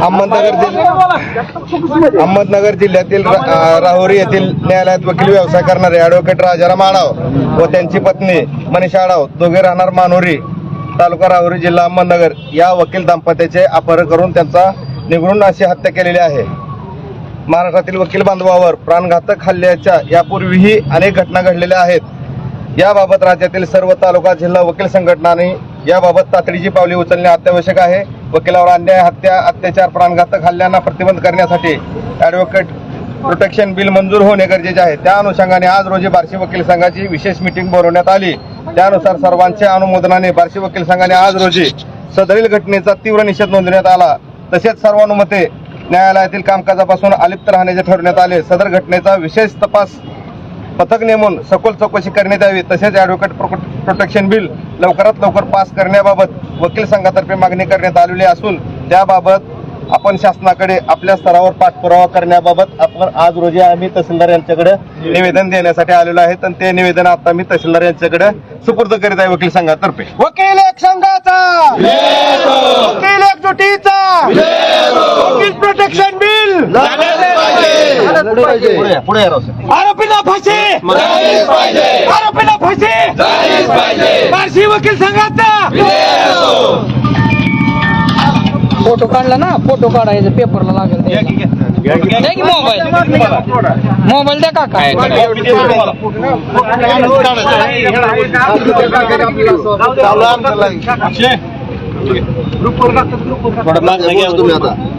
अहमदनगर जिल्हा अहमदनगर जिल्ह्यातील राहुरी येथील न्यायालयात वकील व्यवसाय करणारे ॲडव्होकेट राजाराम आडाव व त्यांची पत्नी मनीषा आडाव दोघे राहणार मानोरी तालुका राहुरी जिल्हा अहमदनगर. या वकील दाम्पत्याचे अपहरण करून त्यांचा निगडून अशी हत्या केलेली आहे. महाराष्ट्रातील वकील बांधवावर प्राणघातक हल्ल्याच्या यापूर्वीही अनेक घटना घडलेल्या आहेत. याबाबत राज्यातील सर्व तालुका जिल्हा वकील संघटनांनी याबाबत तातडीची पावले उचलणे अत्यावश्यक आहे. वकिलावर अन्याय हत्या अत्याचार प्राणघातक हल्ल्यांना प्रतिबंध करण्यासाठी ॲडव्होकेट प्रोटेक्शन बिल मंजूर होणे गरजेचे आहे. त्या अनुषंगाने आज रोजी बार्शी वकील संघाची विशेष मीटिंग बोलवण्यात आली. त्यानुसार सर्वांच्या अनुमोदनाने बार्शी वकील संघाने आज रोजी सदरील घटनेचा तीव्र निषेध नोंदवण्यात आला. तसेच सर्वानुमते न्यायालयातील कामकाजापासून अलिप्त राहण्याचे ठरवण्यात आले. सदर घटनेचा विशेष तपास पथक नेमून सखोल चौकशी करण्यात यावी. तसेच ॲडव्होकेट प्रो- प्रोटेक्शन बिल लवकरात लवकर पास करण्याबाबत वकील संघातर्फे मागणी करण्यात आलेली असून त्याबाबत आपण शासनाकडे आपल्या स्तरावर पाठपुरावा करण्याबाबत आपण आज रोजी आम्ही तहसीलदार यांच्याकडे निवेदन देण्यासाठी आलेलो आहे. तर ते निवेदन आता मी तहसीलदार यांच्याकडे सुपूर्द करीत आहे वकील संघातर्फे. वकील एक संघाचा! वकील एकजुटीचा वकील प्रोटेक्शन बिल पुढे पुढे फाशी! आरोपीला फाशी! बार्शी वकील संघाचा! फोटो काढला ना फोटो काढायचं पेपरला लागेल द्या की मोबाईल. मोबाईल द्या का काय मागे सर काय सगळे जरा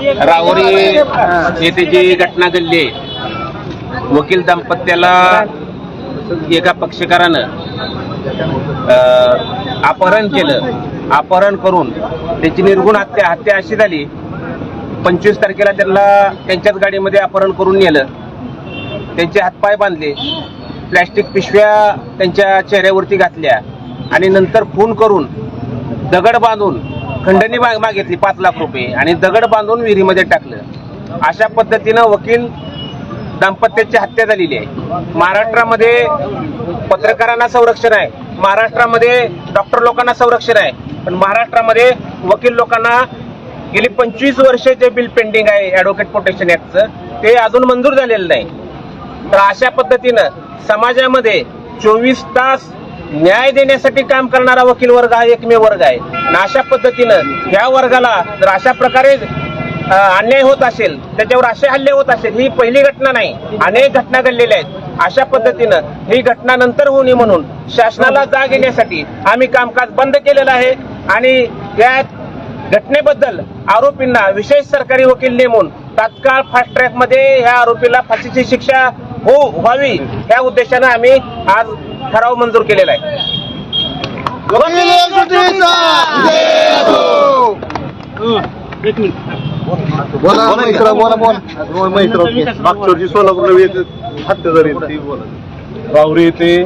राहुरी येथे जी घटना घडली वकील दाम्पत्याला एका पक्षकारानं अं, अपहरण केलं. अपहरण करून त्याची निर्गुण हत्या हत्या अशी झाली. पंचवीस तारखेला त्यांना त्यांच्याच गाडीमध्ये अपहरण करून नेलं. त्यांचे हातपाय बांधले. प्लॅस्टिक पिशव्या त्यांच्या चेहऱ्यावरती घातल्या. आणि नंतर खून करून दगड बांधून खंडणी माग- मागितली पाच लाख रुपये. आणि दगड बांधून विहिरीमध्ये टाकलं. अशा पद्धतीनं वकील दाम्पत्याची हत्या झालेली आहे. महाराष्ट्रामध्ये पत्रकारांना संरक्षण आहे. महाराष्ट्रामध्ये डॉक्टर लोकांना संरक्षण आहे. पण महाराष्ट्रामध्ये वकील लोकांना गेली पंचवीस वर्ष जे बिल पेंडिंग आहे ऍडव्होकेट प्रोटेक्शन ऍक्टचं ते अजून मंजूर झालेलं नाही. तर अशा पद्धतीनं समाजामध्ये चोवीस तास न्याय देण्यासाठी काम करणारा वकील वर्ग हा एकमेव वर्ग आहे. आणि अशा पद्धतीनं या वर्गाला जर अशा प्रकारे अन्याय होत असेल त्याच्यावर असे हल्ले होत असेल ही पहिली घटना नाही. अनेक घटना घडलेल्या आहेत. अशा पद्धतीनं ही घटना नंतर होऊ नये म्हणून शासनाला जाग येण्यासाठी आम्ही कामकाज बंद केलेलं आहे. आणि या घटनेबद्दल आरोपींना विशेष सरकारी वकील नेमून तात्काळ फास्ट ट्रॅकमध्ये ह्या आरोपीला फाशीची शिक्षा हो व्हावी. या उद्देशानं आम्ही आज ठराव मंजूर केलेला आहे. बोला मैत्र बोला बोला. मैत्र मागच्या वर्षी सोलापूरला एक हत्या झाली ती बोला. राहुरी येथे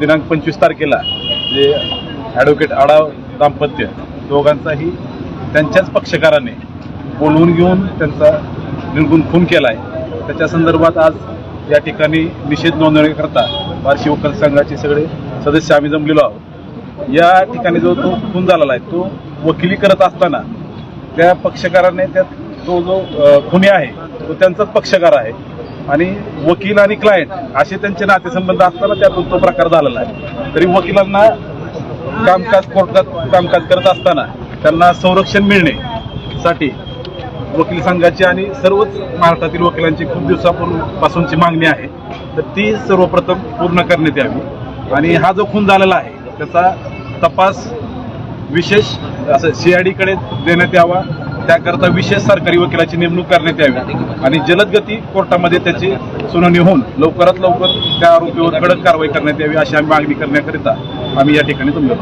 दिनांक पंचवीस तारखेला. जे ॲडव्होकेट आडाव दाम्पत्य दोघांचाही त्यांच्याच पक्षकाराने बोलवून घेऊन त्यांचा निर्गुण खून केला आहे त्याच्या संदर्भात आज या ठिकाणी निषेध नोंदवण्याकरता बार्शी वकील संघाचे सगळे सदस्य आम्ही जमलेलो आहोत. या ठिकाणी जो तो खून झालेला आहे तो वकिली करत असताना त्या पक्षकाराने त्यात तो जो खुनी आहे तो त्यांचाच पक्षकार आहे. आणि वकील आणि क्लायंट असे त्यांचे नातेसंबंध असताना त्यातून तो प्रकार झालेला आहे. तरी वकिलांना कामकाज कोर्टात कामकाज करत असताना त्यांना संरक्षण मिळणे साठी वकील संघाची आणि सर्वच महाराष्ट्रातील वकिलांची खूप दिवसापूर्वीपासूनची मागणी आहे. तर ती सर्वप्रथम पूर्ण करण्यात यावी. आणि हा जो खून झालेला आहे त्याचा तपास विशेष असं सीआयडीकडे देण्यात यावा. त्याकरता विशेष सरकारी वकिलाची नेमणूक करण्यात यावी. आणि जलद गती कोर्टामध्ये त्याची सुनावणी होऊन लवकरात लवकर त्या आरोपीवर कडक कारवाई करण्यात यावी अशी आम्ही मागणी करण्याकरिता आम्ही या ठिकाणी तुमच्या